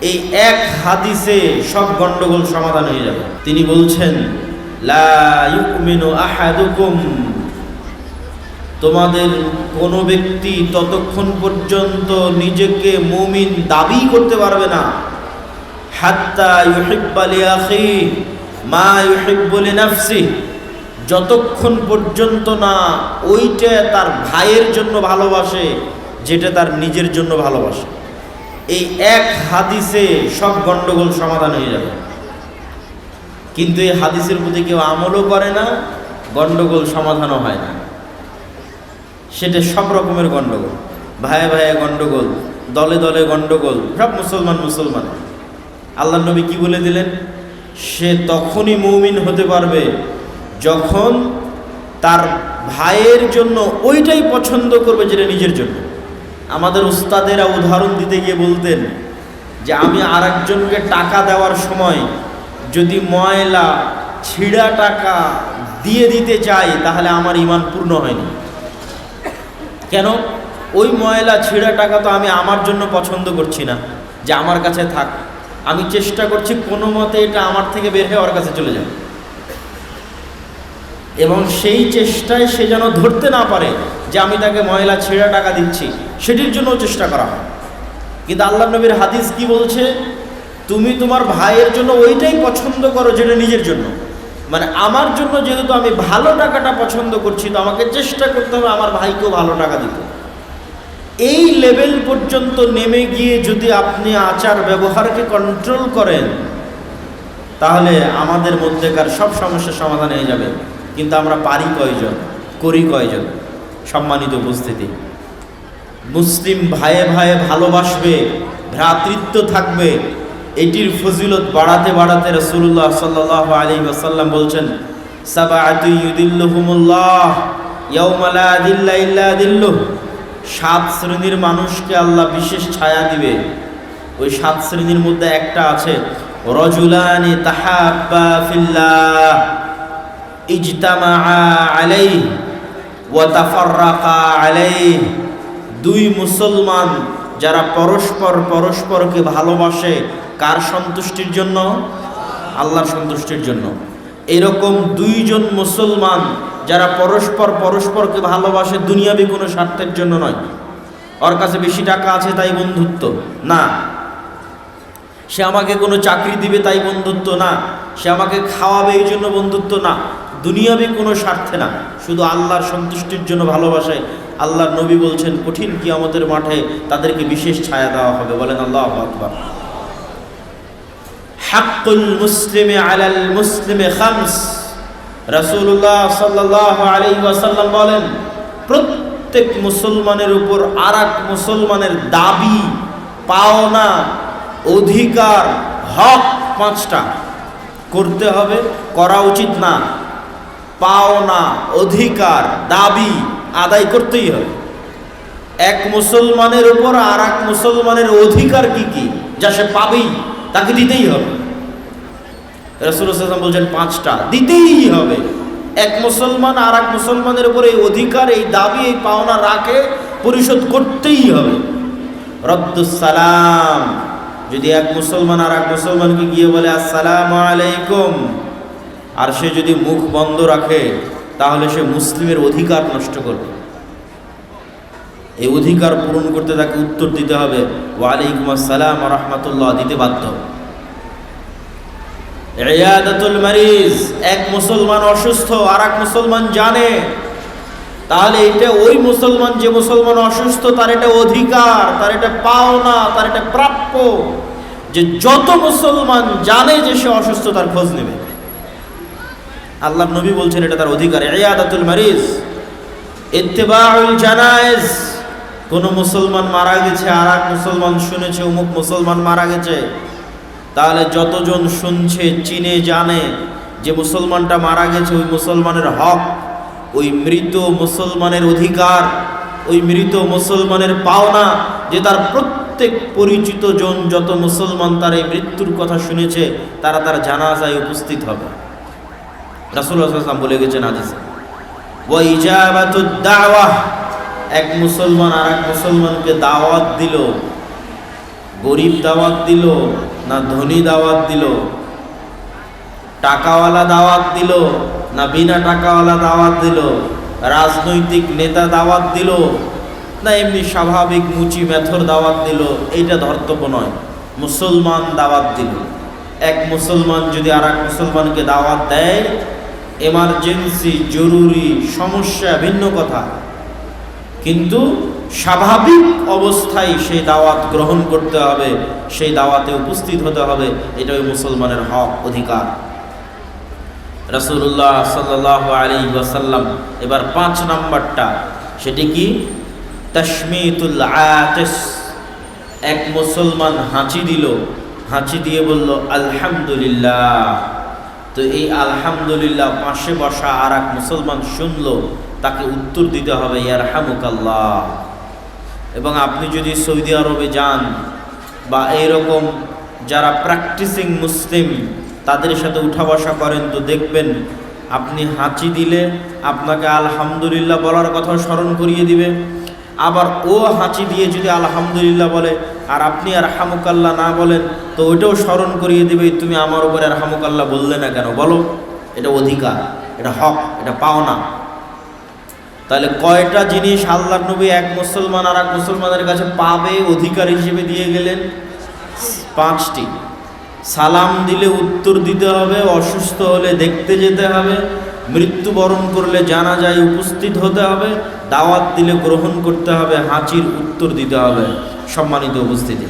এই এক হাদিসে সব গন্ডগোল সমাধান হয়ে যাবে। তিনি বলছেন তোমাদের কোনো ব্যক্তি ততক্ষণ পর্যন্ত নিজেকে মুমিন দাবি করতে পারবে না। যতক্ষণ পর্যন্ত না ওইটা তার ভাইয়ের জন্য ভালোবাসে, যেটা তার নিজের জন্য ভালোবাসে। এই এক হাদিসে সব গন্ডগোল সমাধান হয়ে যাবে। কিন্তু এই হাদিসের প্রতি কেউ আমলও করে না, গন্ডগোল সমাধানও হয় না। সেটা সব রকমের গন্ডগোল। ভাইয়ে ভাইয়ে গন্ডগোল, দলে দলে গন্ডগোল, সব মুসলমান মুসলমান। আল্লাহ নবী কি বলে দিলেন? সে তখনই মৌমিন হতে পারবে যখন তার ভাইয়ের জন্য ওইটাই পছন্দ করবে যেটা নিজের জন্য। আমাদের উস্তাদেরা উদাহরণ দিতে গিয়ে বলতেন যে আমি আরেকজনকে টাকা দেওয়ার সময় যদি ময়লা, ছিঁড়া টাকা দিয়ে দিতে চাই, তাহলে আমার ইমান পূর্ণ হয়নি। কেন? ওই ময়লা, ছিঁড়া টাকা তো আমি আমার জন্য পছন্দ করছি না, যে আমার কাছে থাক। আমি চেষ্টা করছি কোনো মতে এটা আমার থেকে বের হয়ে ওর কাছে চলে যাবে এবং সেই চেষ্টায় সে যেন ধরতে না পারে যে আমি তাকে ময়লা ছেঁড়া টাকা দিচ্ছি, সেটির জন্য চেষ্টা করা হয়। কিন্তু আল্লাহ নবীর হাদিস কি বলছে? তুমি তোমার ভাইয়ের জন্য ওইটাই পছন্দ করো যেটা নিজের জন্য। মানে আমার জন্য যেহেতু আমি ভালো টাকাটা পছন্দ করছি, তো আমাকে চেষ্টা করতে হবে আমার ভাইকেও ভালো টাকা দিতে। এই লেভেল পর্যন্ত নেমে গিয়ে যদি আপনি আচার ব্যবহারকে কন্ট্রোল করেন, তাহলে আমাদের মধ্যেকার সব সমস্যার সমাধান হয়ে যাবে। কিন্তু আমরা পারি কয়জন, করি কয়জন? সম্মানিত উপস্থিতি। মুসলিম ভাইয়ে ভাইয়ে ভালোবাসবে, ভ্রাতৃত্ব থাকবে, এটির ফজিলত বাড়াতে বাড়াতে রসুল্লাহ সাল্লাহ আলী ওসাল্লাম বলছেন সাত শ্রেণির মানুষকে আল্লাহ বিশেষ ছায়া দিবে। ওই সাত শ্রেণির মধ্যে একটা আছে, রজুলানি তাহাব্বা ফিল্লাহ। আলাইহি। দুই মুসলমান যারা পরস্পর পরস্পরকে ভালোবাসে, কার সন্তুষ্টির জন্য? আল্লাহর সন্তুষ্টির জন্য। এরকম দুইজন মুসলমান যারা পরস্পর পরস্পরকে ভালোবাসে, দুনিয়াবি কোনো স্বার্থের জন্য নয়। ওর কাছে বেশি টাকা আছে, তাই বন্ধুত্ব। না। সে আমাকে কোনো চাকরি দিবে, তাই বন্ধুত্ব না। সে আমাকে খাওয়াবে, এই জন্য বন্ধুত্ব না। দুনিয়াবি কোনো স্বার্থে না। শুধু আল্লাহর সন্তুষ্টির জন্য ভালোবাসায় আল্লাহর নবী বলছেন, কঠিন কিয়ামতের মাঠে তাদেরকে বিশেষ ছায়া দেওয়া হবে। বলেন, আল্লাহ আকবার। হাক্কুল মুসলিমে আলাল মুসলিমে খামস। রাসূলুল্লাহ সাল্লাল্লাহু আলাইহি ওয়াসাল্লাম বলেন, প্রত্যেক মুসলমানের উপর আরেক মুসলমানের দাবি, পাওনা, অধিকার, হক পাঁচটা। করতে হবে, করা উচিত না। পাওনা, অধিকার, দাবি আদায় করতেই হবে। এক মুসলমানের উপর আর এক মুসলমানের অধিকার কি কি, যা সে পাবেই, তাকে দিতেই হবে। রসুলাম বলছেন পাঁচটা, দিতেই হবে। এক মুসলমান আর এক মুসলমানের উপর এই অধিকার, এই দাবি, এই পাওনা রাখে, পরিশোধ করতেই হবে। রদ্দুসালাম যদি এক মুসলমান আর এক মুসলমানকে গিয়ে বলে, আসসালাম আলাইকুম। আর সে যদি মুখ বন্ধ রাখে, তাহলে সে মুসলিমের অধিকার নষ্ট করবে। এই অধিকার পূরণ করতে তাকে উত্তর দিতে হবে, ওয়ালাইকুম আসসালাম রহমতুল্লাহ দিতে বাধ্য। মারিজ, এক মুসলমান অসুস্থ আর এক মুসলমান জানে, তাহলে এটা ওই মুসলমান যে মুসলমান অসুস্থ, তার এটা অধিকার, তার এটা পাওনা, তার এটা প্রাপ্য, যে যত মুসলমান জানে যে সে অসুস্থ, তার খোঁজ নেবে। আল্লাহ নবী বলছেন এটা তার অধিকার। রিয়াদাতুল মারিজ, ইত্তেবাউল জানায়েজ। কোন মুসলমান মারা গেছে আর এক মুসলমান শুনেছে, অমুক মুসলমান মারা গেছে। তাহলে যতজন শুনছে, চিনে, জানে যে মুসলমানটা মারা গেছে, ওই মুসলমানের হক, ওই মৃত মুসলমানের অধিকার, ওই মৃত মুসলমানের পাওনা, যে তার প্রত্যেক পরিচিত জন যত মুসলমান তার এই মৃত্যুর কথা শুনেছে, তারা তার জানাজায় উপস্থিত হবে। রাসুল্লাহাম বলে গেছেন আদিসে দাওয়াহ এক মুসলমান আর এক মুসলমানকে দাওয়াত দিল, গরিব দাওয়াত দিল না ধনী দাওয়াত দিল, টাকাওয়ালা দাওয়াত দিল না বিনা টাকাওয়ালা দাওয়াত দিল, রাজনৈতিক নেতা দাওয়াত দিল না এমনি স্বাভাবিক মুচি মেথর দাওয়াত দিল, এইটা ধর্তব্য নয়, মুসলমান দাওয়াত দিল। এক মুসলমান যদি আর মুসলমানকে দাওয়াত দেয় এমার্জেন্সি জরুরি, সমস্যা, ভিন্ন কথা। কিন্তু স্বাভাবিক অবস্থায় সেই দাওয়াত গ্রহণ করতে হবে, সেই দাওয়াতে উপস্থিত হতে হবে, এটাই মুসলমানের হক, অধিকার। রাসূলুল্লাহ সাল্লাহ আলী এবার পাঁচ নাম্বারটা, সেটি কি? তশমিতুল এক মুসলমান হাঁচি দিল, হাঁচি দিয়ে বলল, আলহামদুলিল্লাহ। তো এই আলহামদুলিল্লাহ পাশে বসা আর এক মুসলমান শুনলো, তাকে উত্তর দিতে হবে ইয়ার হামুকাল্লাহ এবং আপনি যদি সৌদি আরবে যান বা এইরকম যারা প্র্যাকটিসিং মুসলিম, তাদের সাথে উঠা বসা করেন তো দেখবেন আপনি হাঁচি দিলে আপনাকে আলহামদুলিল্লাহ বলার কথা স্মরণ করিয়ে দিবে। আবার ও হাঁচি দিয়ে যদি আলহামদুলিল্লাহ বলে, আর আপনি আর হামুকাল্লা না বলেন, তো ওইটাও স্মরণ করিয়ে দেবে, তুমি আমার উপরে আর হামুকাল্লা বললে না কেন? বলো, এটা অধিকার, এটা হক, এটা পাওনা। তাহলে কয়টা জিনিস আল্লাহ নবী এক মুসলমান আর এক মুসলমানের কাছে পাবে, অধিকার হিসেবে দিয়ে গেলেন? পাঁচটি। সালাম দিলে উত্তর দিতে হবে, অসুস্থ হলে দেখতে যেতে হবে মৃত্যুবরণ করলে জানা যায় উপস্থিত হতে হবে, দাওয়াত দিলে গ্রহণ করতে হবে, হাঁচির উত্তর দিতে হবে। সম্মানিত উপস্থিতি।